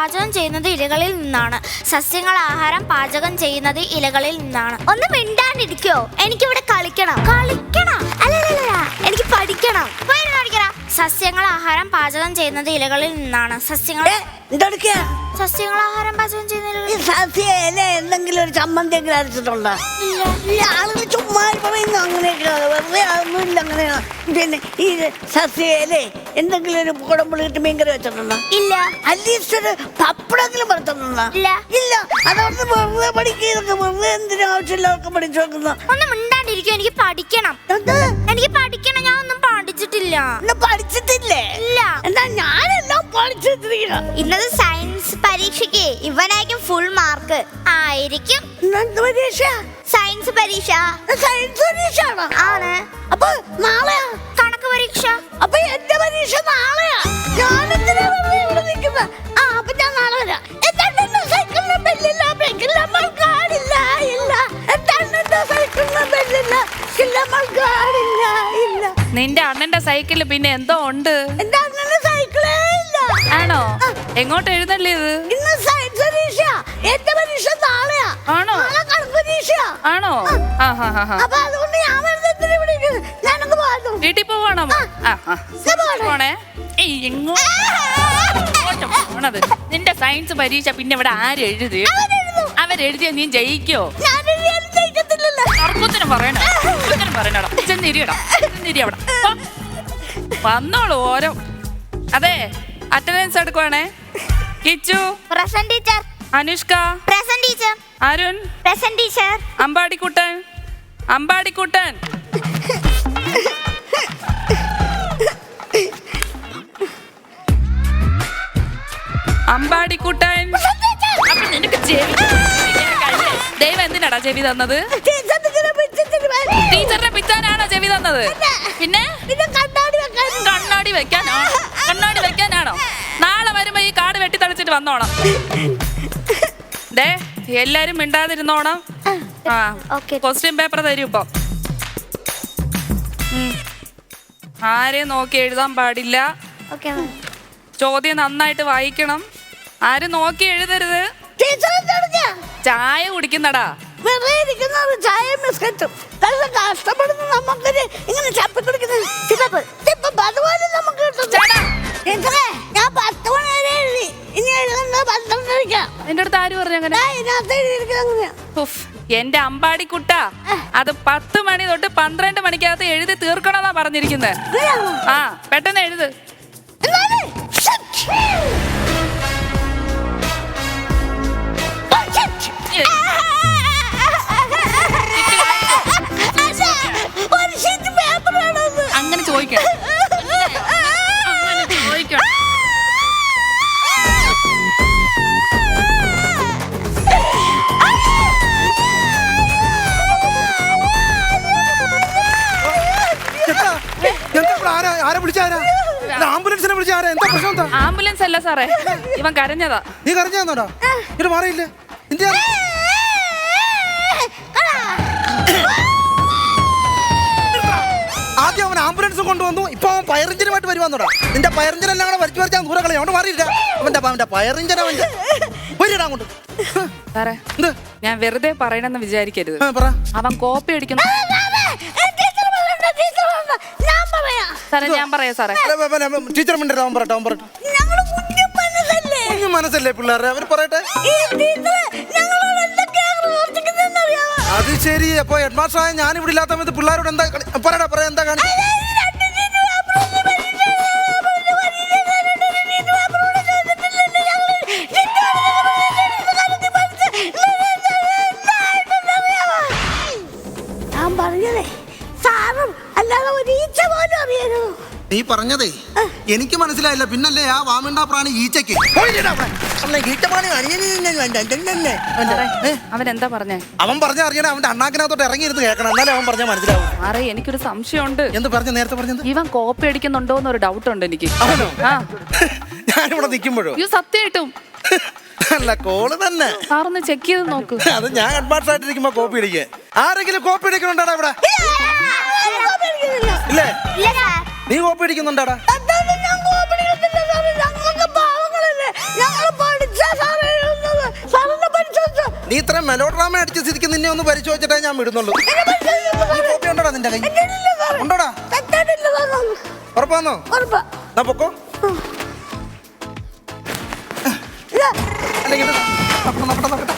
പാചകം ചെയ്യുന്നത് ഇലകളിൽ നിന്നാണ്. സസ്യങ്ങൾ ആഹാരം പാചകം ചെയ്യുന്നത് ഇലകളിൽ നിന്നാണ്. ഒന്ന് മിണ്ടാണ്ടിരിക്കോ? എനിക്കിവിടെ കളിക്കണം. കളിക്കണം സസ്യങ്ങൾ ആഹാരം പാചകം ചെയ്യുന്നത് ഇലകളിൽ നിന്നാണ്. സസ്യങ്ങൾ സസ്യങ്ങൾ ആഹാരം പാചകം ചെയ്യുന്ന ഈ എന്തെങ്കിലും ഒരു ചമ്മന്തി എങ്കിലും അരച്ചിട്ടുണ്ടോ? ഇല്ല. ഈ ആളുകൾ ചുമ്മാ പറയുന്നു അങ്ങനെയൊക്കെ. വെറുതെ ഒന്നുമില്ല അങ്ങനെയാണ് പിന്നെ ഈ എന്തെങ്കിലും ഒരു കുടമ്പുളി മീൻകറി വെച്ചിട്ടുണ്ടോ? ഇല്ല. അറ്റ്ലീസ്റ്റ് ഒരു പപ്പടെങ്കിലും പടുത്തുണ്ടോ ഇല്ല. ഇല്ല. വെറുതെ വെറുതെ എന്തിനും ആവശ്യമില്ലാതൊക്കെ പഠിച്ചു വെക്കുന്ന. ഒന്ന് മിണ്ടാണ്ടിരിക്കോ. എനിക്ക് പഠിക്കണം. എന്ത്? എനിക്ക് പഠിക്കണം. ഞാൻ ഒന്നും പഠിച്ചിട്ടില്ല. പഠിച്ചിട്ടില്ലേ? ഇല്ല. എന്നാ ഞാനെല്ലാം പഠിച്ചിട്ടില്ല ഇന്നത് സയൻസ് പരീക്ഷയ്ക്ക് ഇവനായിരിക്കും ഫുൾ മാർക്ക് ആയിരിക്കും. പരീക്ഷ? സയൻസ് പരീക്ഷ. സയൻസ് പരീക്ഷ ആണ്. അപ്പൊ നാളെ കണക്ക് പരീക്ഷ. അപ്പൊ എന്റെ പരീക്ഷ നാളെയാ? ഞാൻ എന്തിനാ ഇവിടെ നിൽക്കുന്നത് നിന്റെ അണ്ണന്റെ സൈക്കിൾ പിന്നെ എന്തോ ഉണ്ട്? എന്റെ അണ്ണന്റെ സൈക്കിളേ ഇല്ല. ആണോ? എങ്ങോട്ട് എഴുന്നള്ളിയത് ഇന്ന് സയൻസ് പരീക്ഷ എന്റെ പരീക്ഷ നാളെയാ. ആണോ? നാളെ കണക്ക് പരീക്ഷയാ. ആണോ? ആ. ഹാ ഹാ ഹാ. അപ്പൊ അതുകൊണ്ട് ഞാൻ വെറുതെ എന്തിനാ ഇവിടെ ഇരിക്കുന്നത്? ഞാനങ്ങ് പോകുന്നു വീട്ടിൽ പോവാണോ? ആ. ആ ഞാൻ പോണേ. പോണേ. ഏയ് എങ്ങോട്ട് എങ്ങോട്ടാ പോണത്. നിന്റെ സയൻസ് പരീക്ഷ പിന്നെ ഇവിടെ ആര് എഴുതി? അവരെഴുതിയ നീ ജയിക്കോ? എഴുതിയാലും ജയിക്കത്തില്ലല്ലോ. തർക്കത്തിന് പറയണ പറയണടാ. ചെന്നിരിയടാ ചെന്നിരി അവിടെ. വന്നോളൂ ഓരോ. അതെ attendance എടുക്കുവാണേ. Kichu. Present teacher Anushka. Present teacher Arun. Present teacher Ambadikuttan. Ambadikuttan. Ambadikuttan. അപ്പൊ നിനക്ക് ചെവി. ദൈവം എന്തിനാടാ ചെവി തന്നത്? ടീച്ചറിങ്ങനെ പിറ്റാനാണോ. ചെവി തന്നത്? പിന്നെ? കണ്ണാടി വെക്കാനാണോ? കണ്ണാടി വെക്കാനാണോ? നാളെ വരുമ്പോ ഈ കാട് വെട്ടി തളിച്ചിട്ട് വന്നോണം. ദേ എല്ലാരും മിണ്ടാതിരുന്നോണം. ആ. ക്വസ്റ്റ്യൻ പേപ്പർ തരും ഇപ്പൊ. ആരെയും നോക്കി എഴുതാൻ പാടില്ല? ചോദ്യം നന്നായിട്ട് വായിക്കണം. ആരും നോക്കി എഴുതരുത്? ചായ കുടിക്കുന്നടാ. വെറുതെ ഇരിക്കുന്നത് ചായയും ബിസ്ക്കറ്റും. നല്ല കഷ്ടപ്പെടുന്ന നമുക്കൊരു ഇങ്ങനെ ചപ്പി കുടിക്കുന്നത് ചിലപ്പ് ഇപ്പൊ അതുപോലെ നമുക്ക് കിട്ടും. ഞാൻ പത്ത് മണി വരെ എഴുതി. ഇനി എഴുതുന്നത് പന്ത്രണ്ടരയ്ക്കാ എന്റെ അടുത്ത് ആര് പറഞ്ഞു അങ്ങനെ? ഇതിനകത്ത് എഴുതിയിരിക്കുന്നത് ഉഫ്, എന്റെ അമ്പാടിക്കുട്ട അത് പത്ത് മണി തൊട്ട് പന്ത്രണ്ട് മണിക്കകത്ത് എഴുതി തീർക്കണമെന്നാ പറഞ്ഞിരിക്കുന്നത്? ആ പെട്ടെന്ന് എഴുത്. എന്നാൽ ആരാ വിളിച്ചാരാ? ആംബുലൻസിനെ വിളിച്ച ആരാ എന്താ പ്രശ്നം എന്താ? ആംബുലൻസ് അല്ല സാറേ. ഇവൻ കരഞ്ഞതാ. നീ കരഞ്ഞാന്നോടാ ഇത് മാറിയില്ലേ? എന്തിയാ ആദ്യം അവൻ ആംബുലൻസും കൊണ്ടുവന്നു. ഇപ്പൊ അവൻ പയറിഞ്ചിനുമായിട്ട് വരുവാന്നോടാ. നിന്റെ പയറിഞ്ചിനെല്ലാം കൂടെ വരച്ചു വരച്ചാൽ ദൂരെ കളയാ അവന് മാറിയില്ല. അവന്റെ അവന്റെ പയറിഞ്ചന അവന്റെ വരിടാ അങ്ങോട്ട്. സാറേ ഞാൻ വെറുതെ പറയണമെന്ന് വിചാരിക്കരുത്. അവൻ കോപ്പി അടിക്കുന്നു സാറേ ഞാൻ പറയാം സാറേ. ടീച്ചർ മിണ്ടരുത് അവൻ പറയട്ടെ അവൻ പറയട്ടെ. ഞങ്ങൾ കുഞ്ഞു മനസ്സല്ലേ? പിള്ളേരെ അവർ പറയട്ടെ. അത് ശരി. അപ്പൊ ഹെഡ് മാസ്റ്റർ ആയ ഞാൻ ഇവിടെ ഇല്ലാത്ത സമയത്ത് പിള്ളേരോട് എന്താ പറയടാ പറയാ എന്താ കാണി നീ പറഞ്ഞതേ. എനിക്ക് മനസ്സിലായില്ല. പിന്നല്ലേ ആ വാമണ്ട പ്രാണി ഈച്ചയ്ക്ക്. അവനെന്താ അവൻ. എന്താ പറഞ്ഞേ? അവൻ പറഞ്ഞ അറിയണേ അവന്റെ അണ്ണാക്കിനകത്തോട്ട് ഇറങ്ങിയിരുന്ന് കേൾക്കണം. എന്നാലേ അവൻ പറഞ്ഞ മനസ്സിലാവും. അറേ എനിക്കൊരു സംശയമുണ്ട്. എന്ത് പറഞ്ഞു നേരത്തെ പറഞ്ഞത്? ഇവൻ കോപ്പി അടിക്കുന്നുണ്ടോ എന്നൊരു ഡൗട്ട് ഉണ്ട് എനിക്ക് ഞാനിവിടെ നിൽക്കുമ്പോഴോ? സത്യമായിട്ടും. അല്ല കോൾ തന്നെ. സാറൊന്ന് ചെക്ക് ചെയ്ത് നോക്ക്. അത് ഞാൻ അഡ്വാൻസ് ആയിട്ടിരിക്കുമ്പോ കോപ്പി അടിക്കുക ആരെങ്കിലും കോപ്പി അടിക്കണുണ്ടാടാ ഇവിടെ? ഇല്ലേ നീ കോപ്പി അടിക്കുന്നുണ്ടാടാ. നീ ഇത്ര മെലോഡ്രാമ അടിച്ച് സ്ഥിതിക്ക് നിന്നെ ഒന്ന് പരിശോധിച്ചിട്ടേ ഞാൻ വിടുന്നുള്ളൂ. നിന്റെ കൈ ഉണ്ടോടാ? ഉറപ്പാന്നോ? പൊക്കോ. അല്ലെങ്കിൽ നടക്കട്ടെ നടക്കട്ടെ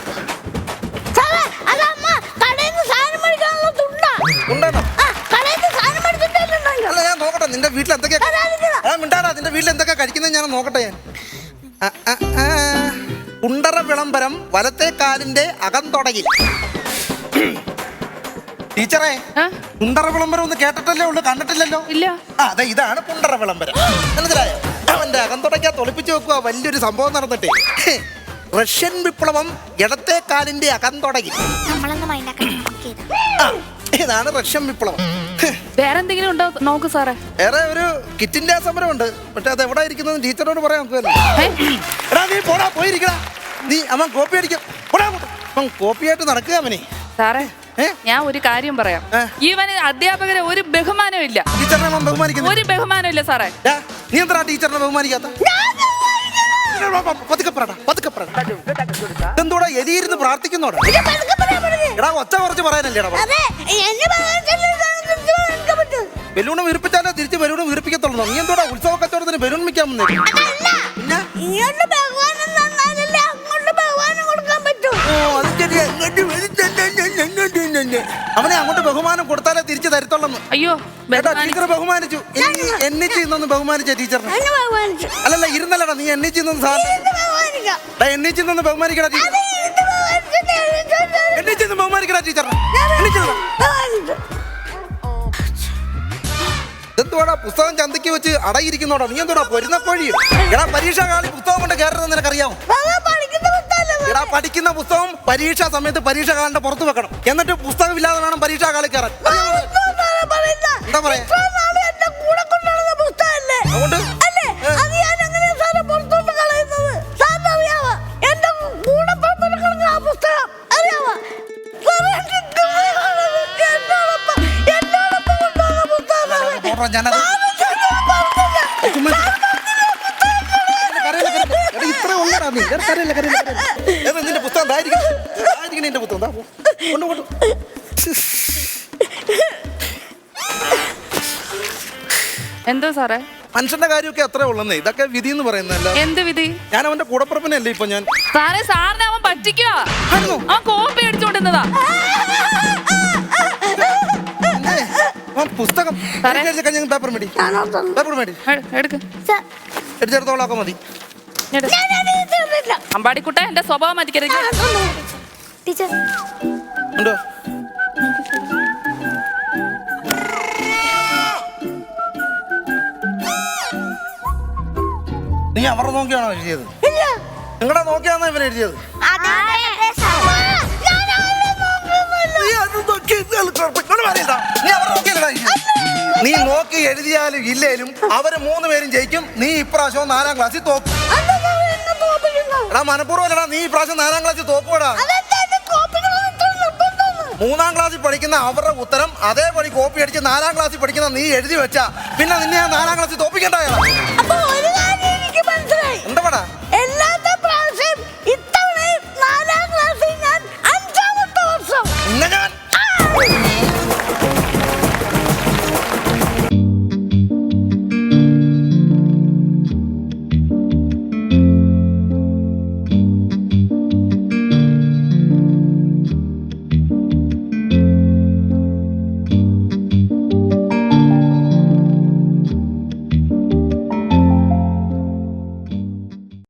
നിന്റെ വീട്ടിൽ എന്തൊക്കെയാ മിണ്ടാടാ. നിന്റെ വീട്ടിൽ എന്തൊക്കെയാ കഴിക്കുന്നത് ഞാൻ നോക്കട്ടെ ഞാൻ. കുണ്ടറ വിളംബരം വലത്തെ കാലിന്റെ അകം തുടങ്ങി. ടീച്ചറെ? കുണ്ടറ വിളംബരം ഒന്ന് കേട്ടിട്ടല്ലേ ഉള്ളു? കണ്ടിട്ടില്ലല്ലോ? ഇല്ല. അതെ ഇതാണ് കുണ്ടറ വിളംബരം. മനസ്സിലായോ? അവന്റെ അകം തുടങ്ങിയാ തൊളിപ്പിച്ച് വെക്കുക വലിയൊരു സംഭവം നടന്നിട്ട്. റഷ്യൻ വിപ്ലവം ഇടത്തെ കാലിന്റെ അകം തുടങ്ങി. ഇതാണ് റഷ്യൻ വിപ്ലവം. വേറെന്തെങ്കിലും ഉണ്ടോ? നോക്ക് സാറേ. വേറെ ഒരു കിറ്റിന്റെ ഉണ്ട് പക്ഷെ അത് എവിടെ ഇരിക്കുന്നത് ടീച്ചറോട് പറയാൻ? എടാ നീ പോടാ പോയിരിക്കടാ. നീ അവൻ കോപ്പി അടിക്കും. പോടാ അവൻ കോപ്പിയായിട്ട് നടക്കുക അവനെ. സാറേ ഞാൻ ഒരു കാര്യം പറയാം? ഇവന് അധ്യാപകരെ ഒരു ബഹുമാനവും ഇല്ല. ഒരു ബഹുമാനം ഇല്ല സാറേ. നീ എന്താ ടീച്ചറിനെ ബഹുമാനിക്കാത്ത? എന്തോടാ എലിയിരുന്ന് പ്രാർത്ഥിക്കുന്നോടാ. എടാ ഒച്ച കുറച്ച് പറയാനല്ലേടാ ബലൂണ് വീർപ്പിച്ചാലേ തിരിച്ച് ബലൂണ് വീർപ്പിക്കത്തുള്ളൂ. നീ എന്തോടാ ഉത്സവ കച്ചവടത്തിന് ബലൂൺ വിൽക്കാൻ. അവനെ അങ്ങോട്ട് ബഹുമാനം കൊടുത്താലേ തിരിച്ചു തരത്തുള്ളൂ അയ്യോ ടീച്ചർ ബഹുമാനിച്ചു. എന്നിച്ച് ഇന്നൊന്ന് ബഹുമാനിച്ച ടീച്ചറിനെ. അല്ലല്ല ഇരുന്നല്ലടാ നീ എന്നിച്ച് ഇന്നൊന്ന് സാധനം എന്നിച്ച് ഇന്നൊന്ന് ബഹുമാനിക്കടാ ടീച്ചർ. എന്നിച്ച് ബഹുമാനിക്കടാ ടീച്ചറിനെ. ഇതെന്തുവാടാ? പുസ്തകം ചന്തയ്ക്ക് വെച്ച് അടയിരിക്കുന്നോടാ? നീ എന്തോടാ പൊരുന്ന കോഴി എടാ പരീക്ഷാ കാലി പുസ്തകം കൊണ്ട് കയറുന്നത് നിനക്കറിയാമോ പുസ്തകമല്ലേ എടാ പഠിക്കുന്ന പുസ്തകം പരീക്ഷാ സമയത്ത് പരീക്ഷാ കാലിന്റെ പുറത്ത് വെക്കണം. എന്നിട്ട് പുസ്തകം ഇല്ലാതെ വേണം പരീക്ഷാ കാലി കയറാൻ? എന്താ പറയാ? അതുകൊണ്ട് ഞാനത് ഇത്ര ഉള്ളടാ നീ. നിന്റെ പുസ്തകം പുസ്തകം. കൊണ്ട് കൊണ്ട്. എന്തോ സാറേ? മനുഷ്യന്റെ കാര്യമൊക്കെ അത്രേ ഉള്ളന്നേ. ഇതൊക്കെ വിധി എന്ന് പറയുന്നല്ല എന്ത് വിധി? ഞാൻ അവന്റെ കൂടപ്പുറപ്പിനല്ലേ ഇപ്പൊ ഞാൻ. സാറേ സാറിനെ അവൻ പറ്റിക്കോ ആ കോപ്പി അടിച്ചോണ്ടിരുന്നതാ. പുസ്തകം പേപ്പർ മേടി. പേപ്പർ മേടി. എ- എടുക്ക്. സാർ, എടുത്തെടുത്തോളാക്കാൻ മതി. അമ്പാടിക്കുട്ട എന്റെ സ്വഭാവം മതിക്കരുത്. ടീച്ചർ. ഉണ്ടോ? നീ അവർ നോക്കിയാണോ എഴുതിയത്? നിങ്ങളെ നിങ്ങളുടെ നോക്കിയാണോ ഇവൻ എഴുതിയത്. നീ അത് നോക്കി ഇയാൾ നീ എഴുതിയാലും ഇല്ലേലും അവർ മൂന്ന് പേരും ജയിക്കും. നീ ഇപ്രാവശ്യം നാലാം ക്ലാസ്സിൽ തോക്കും. എടാ മനഃപൂർവം അല്ലടാ നീ ഇപ്രാവശ്യം നാലാം ക്ലാസ്സിൽ തോക്കുവടാ? മൂന്നാം ക്ലാസ്സിൽ പഠിക്കുന്ന അവരുടെ ഉത്തരം അതേപടി കോപ്പി അടിച്ച് നാലാം ക്ലാസ്സിൽ പഠിക്കുന്ന നീ എഴുതി വെച്ചാ. പിന്നെ നിന്നെ നാലാം ക്ലാസ്സിൽ തോപ്പിക്കണ്ടായോ